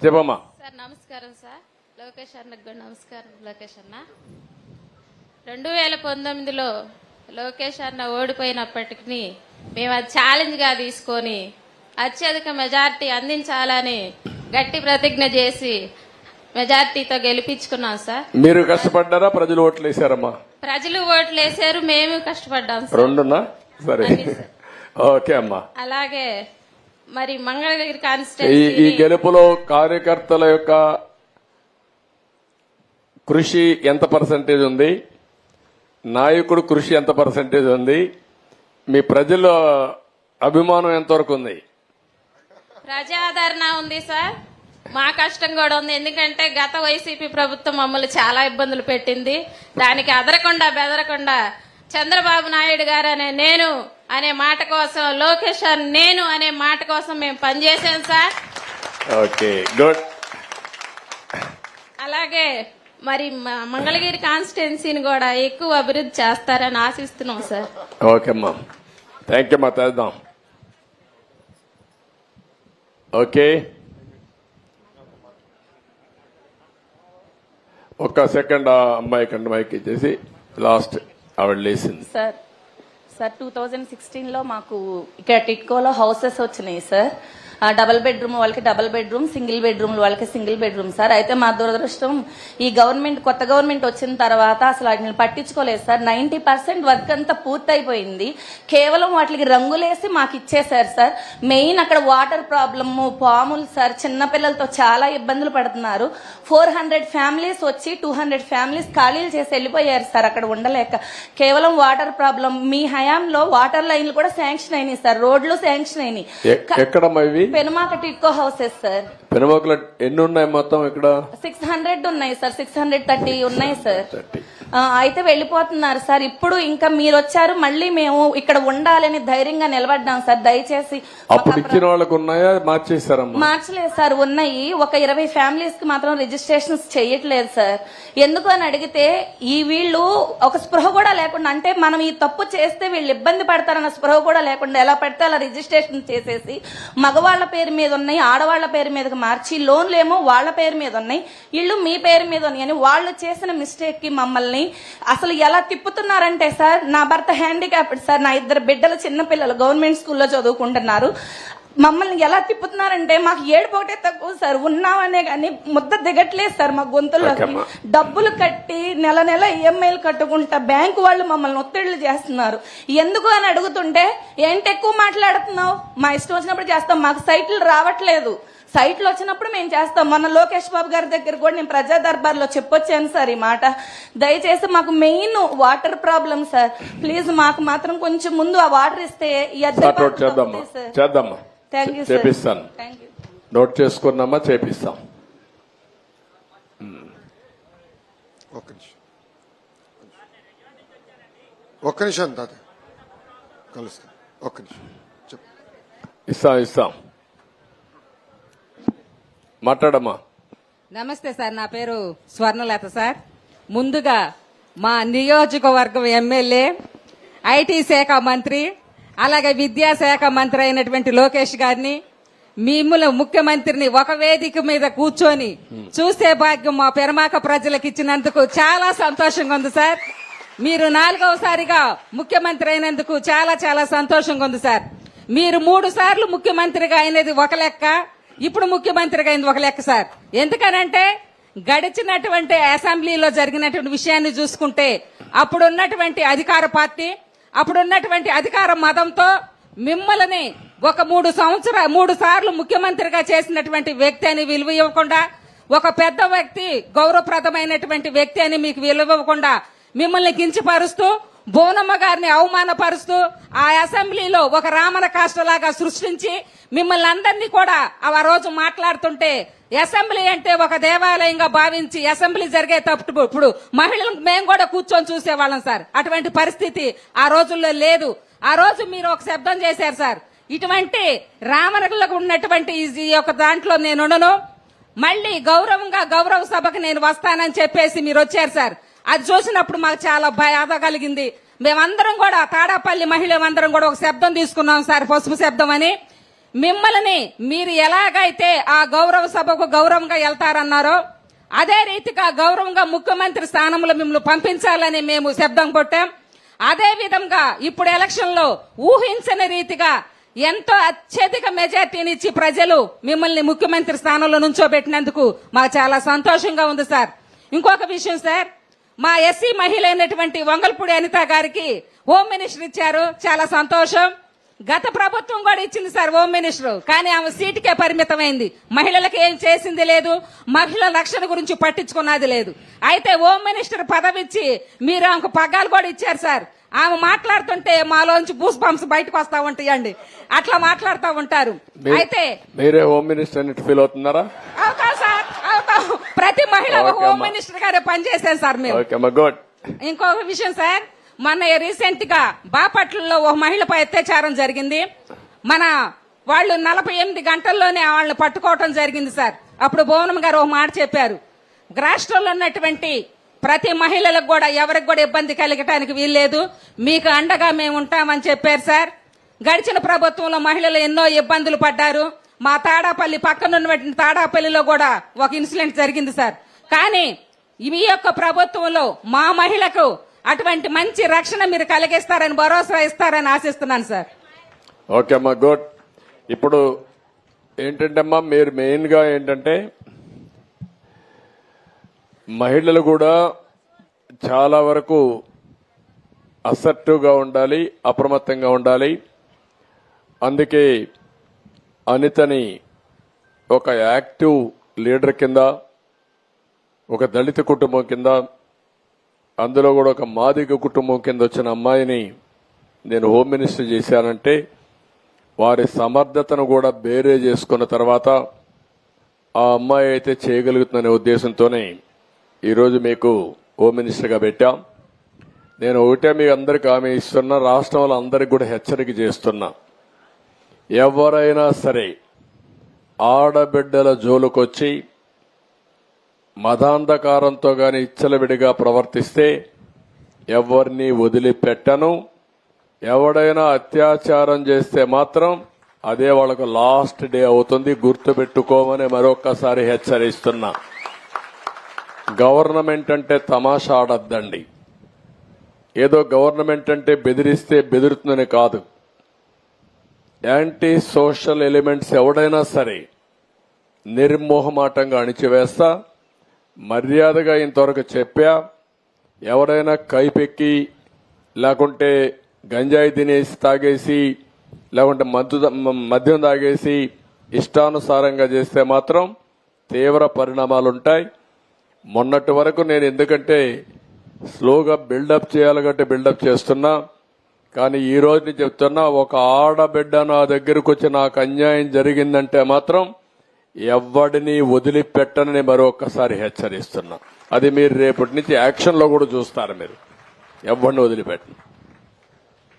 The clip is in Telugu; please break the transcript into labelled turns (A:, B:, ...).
A: చెప్పమ్మా.
B: సార్ నమస్కారం సార్. లోకేష్ అన్నకు కూడా నమస్కారం. లోకేష్ అన్న. రెండు వేల పంతొమ్మిదిలో లోకేష్ అన్న ఓడిపోయినప్పటికీ మేము అది ఛాలెంజ్గా తీసుకొని అత్యధిక మెజార్టీ అందించాలని గట్టి ప్రతిజ్ఞ చేసి మెజార్టీతో గెలిపించుకున్నాం సార్.
A: మీరు కష్టపడ్డారా? ప్రజలు ఓట్లు వేసారమ్మా
B: ప్రజలు ఓట్లు వేసారు మేము కష్టపడ్డాం సార్.
A: రెండున్నా సార్. ఓకే అమ్మా.
B: అలాగే మరి మంగళగిరి
A: ఈ ఈ
B: కాన్స్టిట్యూన్సీ
A: గెలుపులో కార్యకర్తల యొక్క కృషి ఎంత పర్సంటేజ్ ఉంది? నాయకుడు కృషి ఎంత పర్సంటేజ్ ఉంది? మీ ప్రజల అభిమానం ఎంతవరకు ఉంది?
B: ప్రజాదరణ ఉంది సార్. మా కష్టం కూడా ఉంది. ఎందుకంటే గత వైసీపీ ప్రభుత్వం మమ్మల్ని చాలా ఇబ్బందులు పెట్టింది. దానికి అదరకుండా బెదరకుండా చంద్రబాబు నాయుడు గారు అనే నేను అనే మాట కోసం లోకేష్ గారు నేను అనే మాట కోసం మేము పనిచేసాం సార్.
A: Okay good.
B: అలాగే మరి మ- మంగళగిరి కాన్స్టిట్యున్సీని కూడా ఎక్కువ అభివృద్ధి చేస్తారని ఆశిస్తున్నాం సార్.
A: ఓకే అమ్మా థ్యాంక్ యూ అమ్మా చేద్దాం ఓకే. ఒక్క సెకండ్ ఆ అమ్మాయి కండి మైక్ ఇచ్చేసి లాస్ట్ ఆవిడ లేసింది
C: సార్. సార్ టూ థౌజండ్ సిక్స్టీన్లో మాకు ఇక్కడ టిట్కోలో హౌసెస్ వచ్చినాయి సార్. డబల్ బెడ్రూమ్ వాళ్ళకి డబల్ బెడ్రూమ్ సింగిల్ బెడ్రూమ్ వాళ్ళకి సింగిల్ బెడ్రూమ్ సార్. అయితే మా దురదృష్టం ఈ గవర్నమెంట్ కొత్త గవర్నమెంట్ వచ్చిన తర్వాత అసలు వాటిని పట్టించుకోలేదు సార్. నైంటీ పర్సెంట్ వర్క్ అంతా పూర్తయిపోయింది. కేవలం వాటికి రంగులేసి మాకు ఇచ్చేసారు సార్. మెయిన్ అక్కడ వాటర్ ప్రాబ్లము పాములు సార్. చిన్నపిల్లలతో చాలా ఇబ్బందులు పడుతున్నారు. ఫోర్ హండ్రెడ్ ఫ్యామిలీస్ వచ్చి టూ హండ్రెడ్ ఫ్యామిలీస్ ఖాళీలు చేసి వెళ్ళిపోయారు సార్ అక్కడ ఉండలేక. కేవలం వాటర్ ప్రాబ్లం మీ హయాంలో వాటర్ లైన్లు కూడా శాంక్షన్ అయినాయి సార్. రోడ్లు శాంక్షన్ అయినాయి. Penumaka TIDCO houses sir.
A: పెనుమోకల ఎన్ని ఉన్నాయి మొత్తం ఇక్కడ?
C: సిక్స్ హండ్రెడ్ ఉన్నాయి సార్. సిక్స్ హండ్రెడ్ థర్టీ ఉన్నాయి సార్. అయితే వెళ్ళిపోతున్నారు సార్. ఇప్పుడు ఇంకా మీరు వచ్చారు మళ్ళీ మేము ఇక్కడ ఉండాలని ధైర్యంగా నిలబడ్డాం సార్. దయచేసి మాకు
A: అప్పుడు
C: ఆ
A: ఇచ్చిన వాళ్ళకు ఉన్నాయా? మార్చేస్తారమ్మా
C: మార్చలేదు సార్ ఉన్నాయి. ఒక ఇరవై ఫ్యామిలీస్కి మాత్రం రిజిస్ట్రేషన్స్ చేయట్లేదు సార్. ఎందుకు అని అడిగితే ఈ వీళ్ళు ఒక స్పృహ కూడా లేకుండా అంటే మనం ఈ తప్పు చేస్తే వీళ్ళు ఇబ్బంది పడతారన్న స్పృహ కూడా లేకుండా ఎలా పడితే అలా రిజిస్ట్రేషన్ చేసేసి మగవాళ్ళ పేరు మీద ఉన్నాయి ఆడవాళ్ళ పేరు మీదకి మార్చి లోన్లు ఏమో వాళ్ళ పేరు మీద ఉన్నాయి ఇళ్ళు మీ పేరు మీద ఉన్నాయి అని వాళ్ళు చేసిన మిస్టేక్కి మమ్మల్ని అసలు ఎలా తిప్పుతున్నారంటే సార్ నా భర్త హ్యాండిక్యాప్డ్ సార్ నా ఇద్దరు బిడ్డలు చిన్న పిల్లలు గవర్నమెంట్ స్కూల్లో చదువుకుంటున్నారు. మమ్మల్ని ఎలా తిప్పుతున్నారంటే మాకు ఏడుపు ఒకటే తక్కువ సార్ ఉన్నామనే కానీ ముద్ద దిగట్లేదు సార్ మా గొంతుల్లోకి. డబ్బులు కట్టి నెల నెల ఈఎంఐలు కట్టుకుంటా బ్యాంకు వాళ్ళు మమ్మల్ని ఒత్తిళ్ళు చేస్తున్నారు. ఎందుకు అని అడుగుతుంటే ఏంటి ఎక్కువ మాట్లాడుతున్నావు? మా ఇష్టం వచ్చినప్పుడు చేస్తాం మాకు సైట్లు రావట్లేదు. సైట్లు వచ్చినప్పుడు మేము చేస్తాం. మొన్న లోకేష్ బాబు గారి దగ్గర కూడా నేను ప్రజా దర్బార్లో చెప్పొచ్చాను సార్ ఈ మాట. దయచేసి మాకు main water problem sir. Please మాకు మాత్రం కొంచెం ముందు ఆ వాటర్ ఇస్తే
A: చేద్దామా? చేపిస్తాను. నోట్ చేసుకున్నామా? చేపిస్తాం.
D: ఒక్క నిమిషం. ఒక్క నిమిషం తాత కలుస్తా. ఒక్క నిమిషం. చెప్పు.
A: ఇస్తాం ఇస్తాం. మాట్లాడమ్మా.
E: నమస్తే సార్ నా పేరు స్వర్ణలత సార్. ముందుగా మా నియోజకవర్గం ఎమ్మెల్యే ఐటీ శాఖ మంత్రి అలాగే విద్యాశాఖ మంత్రి అయినటువంటి లోకేష్ గారిని మిమ్మల్ని ముఖ్యమంత్రిని ఒక వేదిక మీద కూర్చొని చూసే భాగ్యం మా పెరమాక ప్రజలకు ఇచ్చినందుకు చాలా సంతోషంగా ఉంది సార్. మీరు నాలుగవసారిగా ముఖ్యమంత్రి అయినందుకు చాలా చాలా సంతోషంగా ఉంది సార్. మీరు మూడు సార్లు ముఖ్యమంత్రిగా అయినది ఒక లెక్క ఇప్పుడు ముఖ్యమంత్రిగా అయింది ఒక లెక్క సార్. ఎందుకనంటే గడిచినటువంటి అసెంబ్లీలో జరిగినటువంటి విషయాన్ని చూసుకుంటే అప్పుడున్నటువంటి అధికార పార్టీ అప్పుడున్నటువంటి అధికార మతంతో మిమ్మల్ని ఒక మూడు సంవత్సర మూడు సార్లు ముఖ్యమంత్రిగా చేసినటువంటి వ్యక్తి అని విలువ ఇవ్వకుండా ఒక పెద్ద వ్యక్తి గౌరవప్రదమైనటువంటి వ్యక్తి అని మీకు విలువ ఇవ్వకుండా మిమ్మల్ని కించపరుస్తూ బోనమ్మ గారిని అవమానపరుస్తూ ఆ అసెంబ్లీలో ఒక రామన కాష్టలాగా సృష్టించి మిమ్మల్ని అందరినీ కూడా ఆ రోజు మాట్లాడుతుంటే అసెంబ్లీ అంటే ఒక దేవాలయంగా భావించి అసెంబ్లీ జరిగేటప్పుడు ఇప్పుడు మహిళలు మేము కూడా కూర్చొని చూసేవాళ్ళం సార్. అటువంటి పరిస్థితి ఆ రోజుల్లో లేదు. ఆ రోజు మీరు ఒక శబ్దం చేశారు సార్. ఇటువంటి రామనగర్లకు ఉన్నటువంటి ఈ యొక్క దాంట్లో నేను ఉండను. మళ్ళీ గౌరవంగా గౌరవ సభకు నేను వస్తానని చెప్పేసి మీరు వచ్చారు సార్. అది చూసినప్పుడు మాకు చాలా బాధ కలిగింది. మేమందరం కూడా తాడాపల్లి మహిళలందరం కూడా ఒక శబ్దం తీసుకున్నాం సార్ పసుపు శబ్దం అని. మిమ్మల్ని మీరు ఎలాగైతే ఆ గౌరవ సభకు గౌరవంగా వెళ్తారన్నారో అదే రీతిగా గౌరవంగా ముఖ్యమంత్రి స్థానంలో మిమ్మల్ని పంపించాలని మేము శబ్దం కొట్టాం. అదే విధంగా ఇప్పుడు ఎలక్షన్లో ఊహించని రీతిగా ఎంతో అత్యధిక మెజార్టీనిచ్చి ప్రజలు మిమ్మల్ని ముఖ్యమంత్రి స్థానంలో నుంచోబెట్టినందుకు మాకు చాలా సంతోషంగా ఉంది సార్. ఇంకొక విషయం సార్ మా ఎస్సీ మహిళ అయినటువంటి వంగల్పూడి అనిత గారికి హోమ్ మినిస్టర్ ఇచ్చారు. చాలా సంతోషం. గత ప్రభుత్వం కూడా ఇచ్చింది సార్ హోమ్ మినిస్టర్. కానీ ఆమె సీటుకే పరిమితమైంది. మహిళలకు ఏం చేసింది లేదు. మహిళల రక్షణ గురించి పట్టించుకున్నది లేదు. అయితే హోమ్ మినిస్టర్ పదవి ఇచ్చి మీరు ఆమెకు పగ్గాలు కూడా ఇచ్చారు సార్. ఆమె మాట్లాడుతుంటే మాలోంచి బూస్ బంప్స్ బయటకు వస్తా ఉంటాయండి. అట్లా మాట్లాడుతూ ఉంటారు. అయితే
A: మీరే హోమ్ మినిస్టర్ ఫీల్ అవుతున్నారా?
E: ప్రతి మహిళ హోమ్. మినిస్టర్ గారే పనిచేసాను సార్ మేము. ఇంకొక విషయం సార్ మొన్న రీసెంట్గా బాపట్లలో ఒక మహిళపై అత్యాచారం జరిగింది. మన వాళ్ళు నలభై ఎనిమిది గంటల్లోనే వాళ్ళని పట్టుకోవటం జరిగింది సార్. అప్పుడు భువనం గారు ఒక మాట చెప్పారు. రాష్ట్రంలో ఉన్నటువంటి ప్రతి మహిళలకు కూడా ఎవరికి కూడా ఇబ్బంది కలగటానికి వీల్లేదు. మీకు అండగా మేము ఉంటామని చెప్పారు సార్. గడిచిన ప్రభుత్వంలో మహిళలు ఎన్నో ఇబ్బందులు పడ్డారు. మా తాడాపల్లి పక్కన ఉన్నటువంటి తాడాపల్లిలో కూడా ఒక ఇన్సిడెంట్ జరిగింది సార్. కానీ మీ యొక్క ప్రభుత్వంలో మా మహిళకు అటువంటి మంచి రక్షణ మీరు కలిగిస్తారని భరోసా ఇస్తారని ఆశిస్తున్నాను సార్.
A: ఓకే అమ్మా గుడ్. ఇప్పుడు ఏంటంటే అమ్మా మీరు మెయిన్గా ఏంటంటే మహిళలు కూడా చాలా వరకు అసర్టివ్గా ఉండాలి అప్రమత్తంగా ఉండాలి. అందుకే అనితని ఒక యాక్టివ్ లీడర్ కింద ఒక దళిత కుటుంబం కింద అందులో కూడా ఒక మాదిగ కుటుంబం కింద వచ్చిన అమ్మాయిని నేను హోమ్ మినిస్టర్ చేశానంటే వారి సమర్థతను కూడా బేరే చేసుకున్న తర్వాత ఆ అమ్మాయి అయితే చేయగలుగుతుందనే ఉద్దేశంతోనే ఈరోజు మీకు హోమ్ మినిస్టర్గా పెట్టాం. నేను ఒకటే మీ అందరికి హామీ ఇస్తున్నా రాష్ట్రంలో అందరికి కూడా హెచ్చరిక చేస్తున్నా. ఎవరైనా సరే ఆడబిడ్డల జోలుకొచ్చి మదాంధకారంతో గాని ఇచ్చలవిడిగా ప్రవర్తిస్తే ఎవరిని వదిలిపెట్టను. ఎవడైనా అత్యాచారం చేస్తే మాత్రం అదే వాళ్ళకు లాస్ట్ డే అవుతుంది. గుర్తుపెట్టుకోమని మరొక్కసారి హెచ్చరిస్తున్నా. గవర్నమెంట్ అంటే తమాషా ఆడద్దండి. ఏదో గవర్నమెంట్ అంటే బెదిరిస్తే బెదిరుతుందని కాదు. యాంటీ సోషల్ ఎలిమెంట్స్ ఎవడైనా సరే నిర్మోహమాటంగా అణిచివేస్తా మర్యాదగా ఇంతవరకు చెప్పా ఎవరైనా కైపెక్కి లేకుంటే గంజాయి తినేసి తాగేసి లేకుంటే మద్దు మద్యం తాగేసి ఇష్టానుసారంగా చేస్తే మాత్రం తీవ్ర పరిణామాలుంటాయి. మొన్నటి వరకు నేను ఎందుకంటే స్లోగా బిల్డప్ చేయాలి బిల్డప్ చేస్తున్నా. కానీ ఈ రోజు నేను చెప్తున్నా ఒక ఆడబిడ్డ నా దగ్గరకు వచ్చి నాకు అన్యాయం జరిగిందంటే మాత్రం ఎవడిని వదిలిపెట్టనని మరొకసారి హెచ్చరిస్తున్నా. అది మీరు రేపటి నుంచి యాక్షన్లో కూడా చూస్తారు మీరు. ఎవరిని వదిలిపెట్టను.